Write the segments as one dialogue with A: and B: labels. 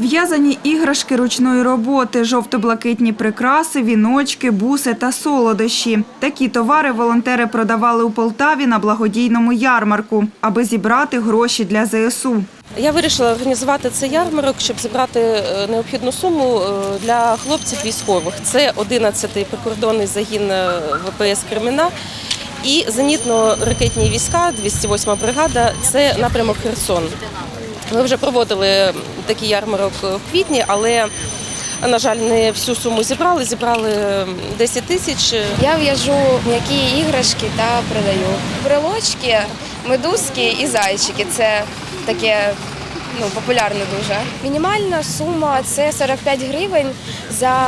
A: В'язані іграшки ручної роботи, жовто-блакитні прикраси, віночки, буси та солодощі. Такі товари волонтери продавали у Полтаві на благодійному ярмарку, аби зібрати гроші для ЗСУ.
B: Я вирішила організувати цей ярмарок, щоб зібрати е, необхідну суму е, для хлопців військових. Це 11-й прикордонний загін е, ВПС Креміна і зенітно-ракетні війська, 208 бригада. Це напрямок Херсон. Ми вже проводили такий ярмарок в квітні, але на жаль, не всю суму зібрали. Зібрали 10 тисяч.
C: Я в'яжу м'які іграшки та продаю. Брелочки, медузки і зайчики. Це таке ну, популярне дуже. Мінімальна сума це 45 гривень за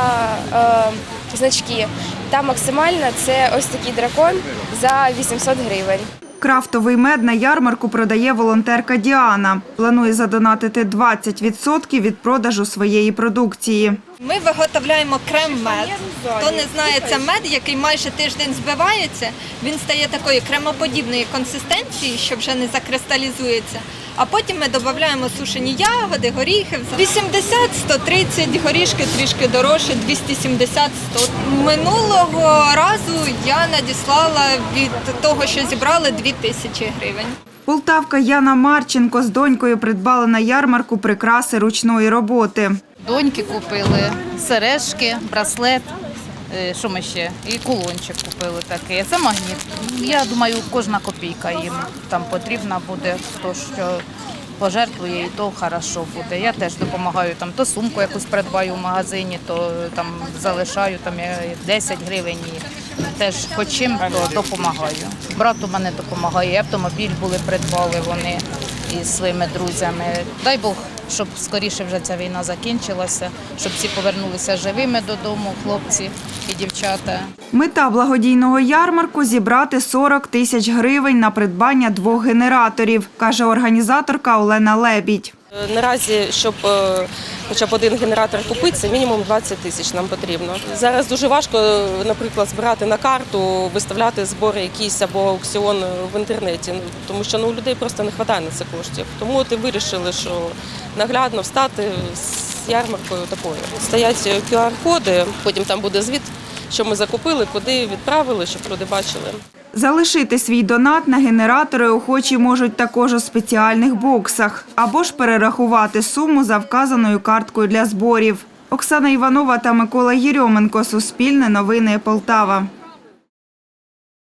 C: е, значки. Та максимальна це ось такий дракон за 800 гривень.
A: Крафтовий мед на ярмарку продає волонтерка Діана. Планує задонатити 20% від продажу своєї продукції.
D: Ми виготовляємо крем-мед. Хто не знає, це мед, який майже тиждень збивається. Він стає такої кремоподібної консистенції, що вже не закристалізується. А потім ми додаємо сушені ягоди, горіхи. 80, 130, горішки трішки дорожче, 270, 100. Минулого разу я надіслала від того, що зібрали 2 тисячі гривень.
A: Полтавка Яна Марченко з донькою придбали на ярмарку прикраси ручної роботи.
E: Доньки купили сережки, браслет. Е, Що ми ще? І кулончик купили такий. Це магніт. Я думаю, кожна копійка їм там потрібна буде, хто що пожертвує, і то хорошо буде. Я теж допомагаю там, то сумку якусь придбаю в магазині, то там залишаю там 10 гривень і теж хоч чим то допомагаю. Брат у мене допомагає, автомобіль були придбали вони із своїми друзями. Дай Бог, щоб скоріше вже ця війна закінчилася, щоб всі повернулися живими додому, хлопці і дівчата.
A: Мета благодійного ярмарку – зібрати 40 тисяч гривень на придбання двох генераторів, каже організаторка Олена Лебідь.
B: Наразі, щоб е, хоча б один генератор купити, це мінімум 20 тисяч нам потрібно. Зараз дуже важко, наприклад, збирати на карту, виставляти збори якісь або аукціон в інтернеті, ну, тому що ну, у людей просто не вистачає на це коштів. Тому от і вирішили, що наглядно встати з ярмаркою такою. Стоять QR-коди, потім там буде звіт, що ми закупили, куди відправили, щоб люди бачили.
A: Залишити свій донат на генератори охочі можуть також у спеціальних боксах або ж перерахувати суму за вказаною карткою для зборів. Оксана Іванова та Микола Єрьоменко. Суспільне новини Полтава.